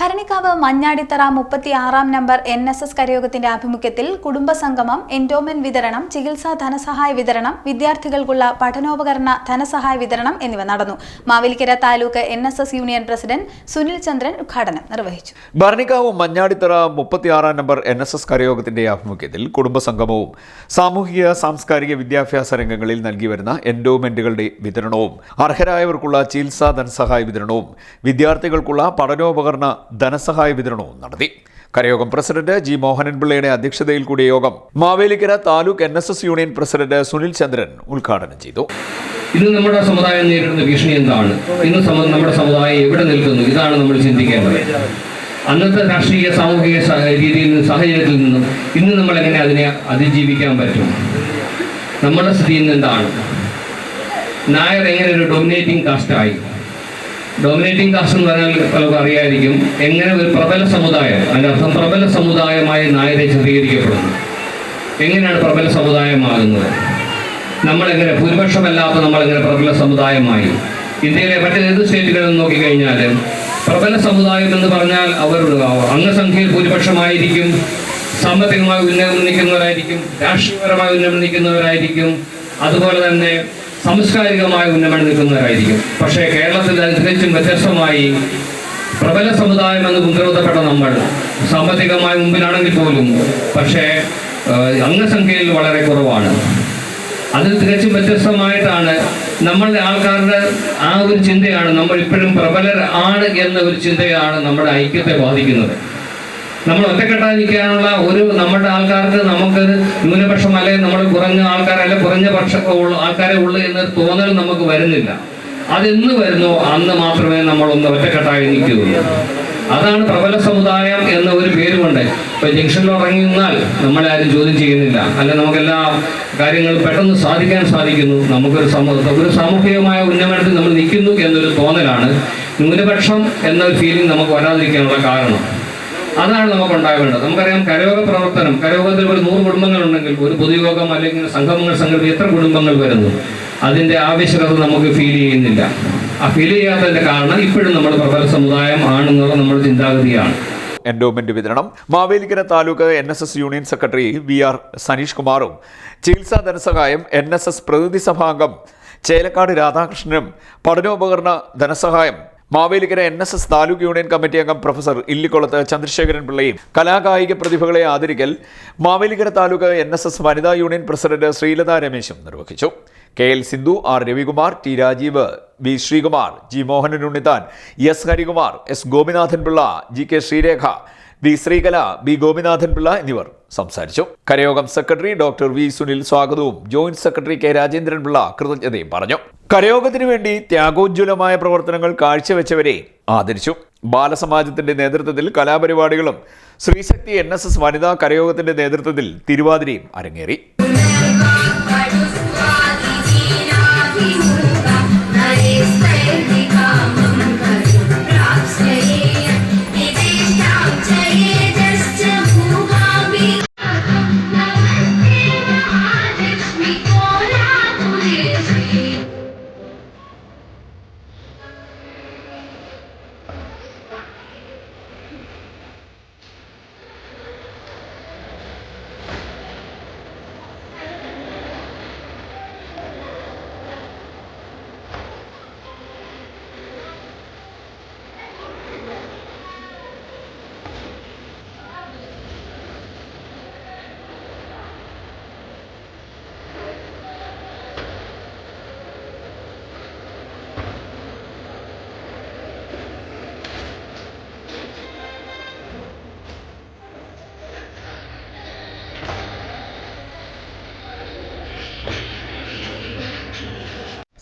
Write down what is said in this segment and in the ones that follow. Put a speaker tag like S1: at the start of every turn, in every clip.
S1: ഭരണിക്കാവ് മഞ്ഞാടിത്തറ മുപ്പത്തി ആറാം number N S S കരയോഗത്തിന്റെ ആഭിമുഖ്യത്തിൽ കുടുംബസംഗമം എൻഡോമെന്റ് വിതരണം ചികിത്സാ ധനസഹായ വിതരണം വിദ്യാർത്ഥികൾക്കുള്ള പഠനോപകരണ ധനസഹായ വിതരണം എന്നിവ നടന്നു. Mavelikkara taluk N S S union president Sunil Chandran ഉദ്ഘാടനം നിർവഹിച്ചു.
S2: ഭരണിക്കാവ് മഞ്ഞാടിത്തറ മുപ്പത്തിയാറാം നമ്പർ എൻ എസ് എസ് കരയോഗത്തിന്റെ ആഭിമുഖ്യത്തിൽ കുടുംബസംഗമവും സാമൂഹിക സാംസ്കാരിക വിദ്യാഭ്യാസ രംഗങ്ങളിൽ നൽകി വരുന്ന എൻഡോമെന്റുകളുടെ വിതരണവും അർഹരായവർക്കുള്ള ചികിത്സാ ധനസഹായ വിതരണവും വിദ്യാർത്ഥികൾക്കുള്ള പഠനോപകരണ ധനസഹായ വിതരണവും നടത്തി. കരയോഗം പ്രസിഡന്റ് ജി മോഹനൻപിള്ളയുടെ അധ്യക്ഷതയിൽ കൂടിയ യോഗം Mavelikkara taluk N S S union president Sunil Chandran ഉദ്ഘാടനം ചെയ്തു.
S3: ഇന്ന് നമ്മുടെ സമുദായം നേരിടുന്ന ഭീഷണി എന്താണ്? ഇന്ന് നമ്മുടെ സമുദായം എവിടെ നിൽക്കുന്നു? ഇതാണ് നമ്മൾ ചിന്തിക്കേണ്ടത്. അന്നത്തെ രാഷ്ട്രീയ സാമൂഹിക രീതിയിൽ നിന്ന് സാഹചര്യത്തിൽ നിന്നും ഇന്ന് നമ്മൾ എങ്ങനെ അതിനെ അതിജീവിക്കാൻ പറ്റും? നമ്മുടെ സ്ഥിതി ഇന്ന് എന്താണ്? നായർ എങ്ങനെ ഒരു ഡൊമിനേറ്റിംഗ് കാസ്റ്റായി ഡോമിനേറ്റിംഗ് കാസ്റ്റ് എന്ന് പറഞ്ഞാൽ പലർക്കും അറിയായിരിക്കും എങ്ങനെ ഒരു പ്രബല സമുദായം അതിന്റെ അർത്ഥം പ്രബല സമുദായമായി നായരെ ചിത്രീകരിക്കപ്പെടുന്നു. എങ്ങനെയാണ് പ്രബല സമുദായമാകുന്നത്? നമ്മളെങ്ങനെ ഭൂരിപക്ഷമല്ലാത്ത നമ്മളെങ്ങനെ പ്രബല സമുദായമായി? ഇന്ത്യയിലെ മറ്റേ ഏത് സ്റ്റേറ്റുകളിൽ നോക്കിക്കഴിഞ്ഞാൽ പ്രബല സമുദായം എന്ന് പറഞ്ഞാൽ അവർ അംഗസംഖ്യയിൽ ഭൂരിപക്ഷമായിരിക്കും സാമ്പത്തികമായി ഉന്നമനം നിൽക്കുന്നവരായിരിക്കും രാഷ്ട്രീയപരമായി ഉന്നമനം നിൽക്കുന്നവരായിരിക്കും അതുപോലെ തന്നെ സാംസ്കാരികമായ ഉന്നമനം നിൽക്കുന്നവരായിരിക്കും. പക്ഷേ കേരളത്തിൽ അത് തികച്ചും വ്യത്യസ്തമായി പ്രബല സമുദായം എന്ന് മുദ്രവത്തപ്പെട്ട നമ്മൾ സാമ്പത്തികമായി മുമ്പിലാണെങ്കിൽ പോലും പക്ഷേ അംഗസംഖ്യയിൽ വളരെ കുറവാണ്. അതിൽ തികച്ചും വ്യത്യസ്തമായിട്ടാണ് നമ്മളുടെ ആൾക്കാരുടെ ആ ഒരു ചിന്തയാണ് നമ്മൾ ഇപ്പോഴും പ്രബലർ ആണ് എന്ന ഒരു ചിന്തയാണ് നമ്മുടെ ഐക്യത്തെ ബാധിക്കുന്നത്. നമ്മൾ ഒറ്റക്കെട്ടാതിരിക്കാനുള്ള ഒരു നമ്മുടെ ആൾക്കാർക്ക് ന്യൂനപക്ഷം അല്ലെ നമ്മൾ കുറഞ്ഞ ആൾക്കാരല്ല? കുറഞ്ഞ പക്ഷ ആൾക്കാരെ ഉള്ളു എന്നൊരു തോന്നൽ നമുക്ക് വരുന്നില്ല. അതെന്ന് വരുന്നോ അന്ന് മാത്രമേ നമ്മൾ ഒന്ന് ഒറ്റക്കെട്ടായി നിൽക്കുകയുള്ളൂ അതാണ് പ്രബല സമുദായം എന്ന ഒരു പേരുകൊണ്ട്. ഇപ്പൊ ജംഗ്ഷനിൽ ഇറങ്ങി നിന്നാൽ നമ്മളെ ആരും ചോദ്യം ചെയ്യുന്നില്ല. അല്ല നമുക്കെല്ലാ കാര്യങ്ങളും പെട്ടെന്ന് സാധിക്കാൻ സാധിക്കുന്നു. നമുക്കൊരു സമൂഹ ഒരു സാമൂഹികമായ ഉന്നമനത്തിൽ നമ്മൾ നിൽക്കുന്നു എന്നൊരു തോന്നലാണ്. ന്യൂനപക്ഷം എന്നൊരു ഫീലിംഗ് നമുക്ക് വരാതിരിക്കാനുള്ള കാരണം. അതാണ് നമുക്ക് ഉണ്ടാവേണ്ടത് നമുക്കറിയാം കരയോഗ പ്രവർത്തനം കരയോഗത്തിൽ ഒരു നൂറ് കുടുംബങ്ങളുണ്ടെങ്കിൽ ഒരു പൊതുയോഗം അല്ലെങ്കിൽ സംഗമങ്ങൾ സംഘടിപ്പിച്ച് എത്ര കുടുംബങ്ങൾ വരുന്നു? അതിന്റെ ആവശ്യകത നമുക്ക് ഫീൽ ചെയ്യുന്നില്ല. ആ ഫീൽ ചെയ്യാത്തതിന്റെ കാരണം ഇപ്പോഴും നമ്മുടെ പ്രബല സമുദായം ആണെന്നുള്ള നമ്മുടെ ചിന്താഗതിയാണ്.
S2: എൻഡോമെന്റ് വിതരണം. Mavelikkara taluk N S S union secretary V R Saneesh കുമാറും ചികിത്സാ ധനസഹായം എൻ എസ് എസ് പ്രതിനിധി സഭാംഗം ചേലക്കാട് രാധാകൃഷ്ണനും പഠനോപകരണ ധനസഹായം Mavelikkara N S S taluk union committee അംഗം പ്രൊഫസർ ഇല്ലിക്കുളത്ത് ചന്ദ്രശേഖരൻ പിള്ളയും കലാകായിക പ്രതിഭകളെ ആദരിക്കൽ Mavelikkara taluk N S S വനിതാ യൂണിയൻ പ്രസിഡന്റ് ശ്രീലത രമേശും നിർവഹിച്ചു. K L Sindhu R Ravikumar T Rajeev V Sreekumar G Mohanan Unnithan S Harikumar S Gopinathan Pillai G K Sreerekha V Sreekala B Gopinathan Pillai എന്നിവർ സംസാരിച്ചു. കരയോഗം secretary doctor V Sunil സ്വാഗതവും joint secretary K Rajendran Pillai കൃതജ്ഞതയും പറഞ്ഞു. കരയോഗത്തിനു വേണ്ടി ത്യാഗോജ്വലമായ പ്രവർത്തനങ്ങൾ കാഴ്ചവെച്ചവരെ ആദരിച്ചു. ബാലസമാജത്തിന്റെ നേതൃത്വത്തിൽ കലാപരിപാടികളും ശ്രീശക്തി എൻ എസ് എസ് വനിതാ കരയോഗത്തിന്റെ നേതൃത്വത്തിൽ തിരുവാതിരയും അരങ്ങേറി.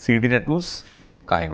S2: CD networks, Kai